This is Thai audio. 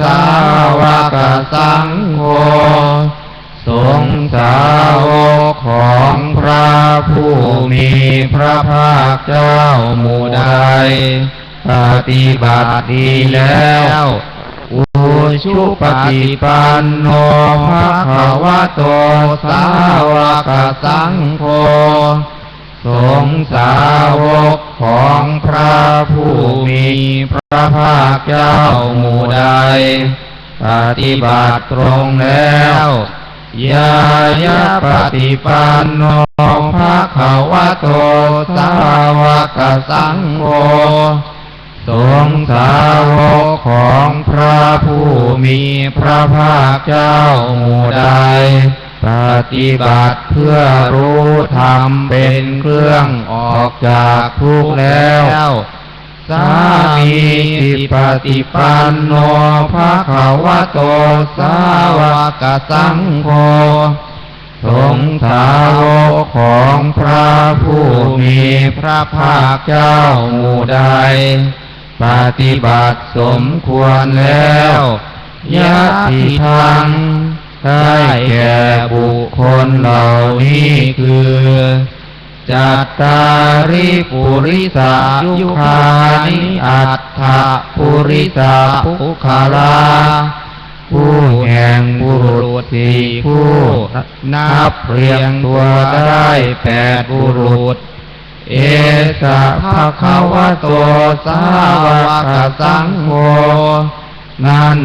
สาวกสังโฆสงสาวกของพระผู้มีพระภาคเจ้าหมู่ใดปฏิบัติดีแล้วอุชุปฏิปันโนภะคะวะโตสาวกสังโฆสงสาวกของพระผู้มี พระภาคเจ้าหมู่ใด ปฏิบัติตรงแล้วยายะปฏิปันโนภะคะวะโตสาวกสังโฆสงสาวกของพระผู้มีพระภาคเจ้าหมู่ใด ปฏิบัติเพื่อรู้ธรรมเป็นเครื่องออกจากทุกข์แล้วสา มีจิปฏิปันโนภะคะวะโตสาวกสังโฆสงฆ์สาวกของพระผู้มีพระภาคเจ้าหมู่ใด ปฏิบัติสมควรแล้วยะติทางได้แก่บุคคลเหล่านี้คือ จัตตาริปุริสายุคานิอัตถะปุริสาปุคาลาผู้แห่งบุรุษสี่ผู้นับเรียงตัวได้แปดบุรุษ เอสะภะคะวะโตสาวกสังโฆนั่น